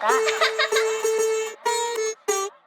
Got.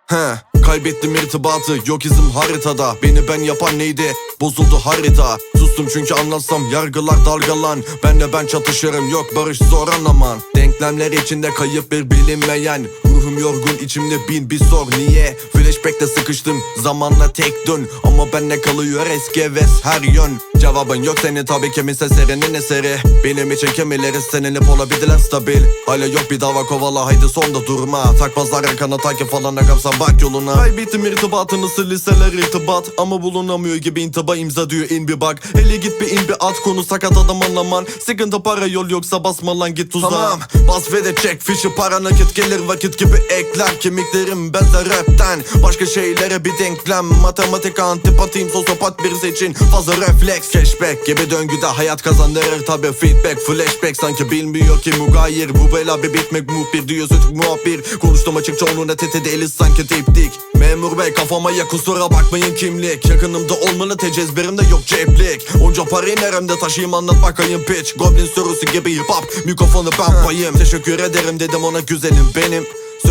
He, kaybettim irtibatı. Yok izim haritada. Beni ben yapan neydi? Bozuldu harita. Sustum çünkü anlatsam yargılar dalgalan. Benle ben çatışırım. Yok barış zor anlaman. Denklemler içinde kayıp bir bilinmeyen Ruhum yorgun içimde bin bir sor niye? Flashback'te sıkıştım zamanla tek dön. Ama bende kalıyor eski heves her yön. Cevabın yok senin tabi kiminse serinin eseri. Benim için kimileri seninip olabilirler stabil. Hala yok bir dava kovala haydi sonda durma. Takmazlar yakana takip falan kapsan bak yoluna. Kaybettim irtibatı nasıl liseler irtibat. Ama bulunamıyor gibi intiba imza diyor in bir bak. Hele git bir in bir at konu sakat adam anlaman. Sıkıntı para yol yoksa basma lan git tuzağa. Tamam. Bas ve de çek fişi para nakit gelir vakit gibi ekler Kemiklerim benzer rapten. Başka şeylere bir denklem. Matematik antipatiyim sosyopat birisi için fazla refleks. Cashback gibi döngüde hayat kazandırır. Tabi feedback Flashback sanki bilmiyor ki mugayir. Bu bela bir bitmek muhbir diyor sütük muhabir. Konuştum açıkça onunla tete değiliz sanki diptik Memur bey kafama ya kusura bakmayın kimlik. Yakınımda olmanı tec ezberimde yok ceplik. Onca parayı neremde taşıyayım anlat bakayım pitch Goblin sorusu gibi hip hop mikrofonu ben payım Teşekkür ederim dedim ona güzelim benim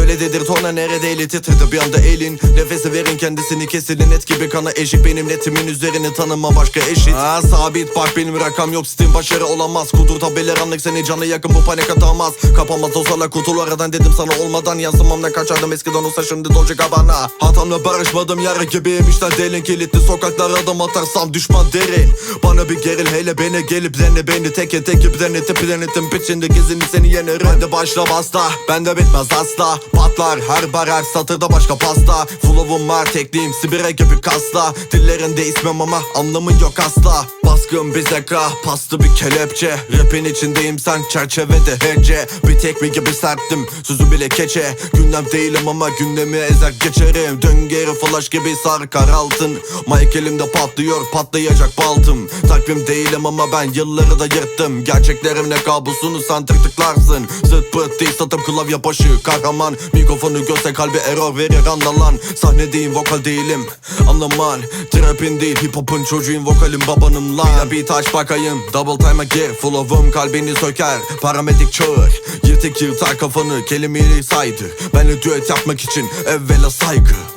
Söyle dedir tona neredeydi titredi bir anda elin Nefesi verin kendisini. Kesilin et gibi kana eşik Benim netimin üzerini tanıma başka eşit. Aa, Sabit bak benim rakam yok. Steam başarı olamaz. Kudur tabeler anlık seni canı yakın. Bu panik atamaz. Kapamaz o salak kutular aradan dedim sana olmadan. Yansımam ne kaçardım eskiden olsa şimdi dolce kabana Hatamla barışmadım yarı gibiyim. İşte delin kilitli Sokaklar adım atarsam düşman derin. Bana bir geril hele beni gelip dene beni. Teke tek iplerini tiplenitim Piçinde gezini seni yenerim. Hadi başla basta. Bende bitmez asla Patlar her bar her satırda başka pasta. Flow'um var tekniğim Sibir'e gibi kasla Dillerinde ismim ama anlamın yok asla Baskın bir zeka pastı bir kelepçe. Rapin içindeyim sen çerçevede hece. Bir tekmi gibi serttim sözü bile keçe. Gündem değilim ama gündemi ezer geçerim. Dön geri flash gibi sarkar altın. Mic elimde patlıyor patlayacak baltım. Takvim değilim ama ben yılları da yırttım. Gerçeklerim ne kabusunu sen tık tıklarsın Zıt pıt değil satıp klavye başı. Kahraman Mikrofonu göster kalbi error verir anlalan Sahnedeyim vokal değilim anlaman Trapin değil hip hop'un çocuğun vokalim babanım lan Yine bir taş bakayım. Double time'a gir. Full of'um kalbini söker. Paramedik çağır. Yırtık yırtar kafanı. Kelimeyi saydır Benle düet yapmak için evvela saygı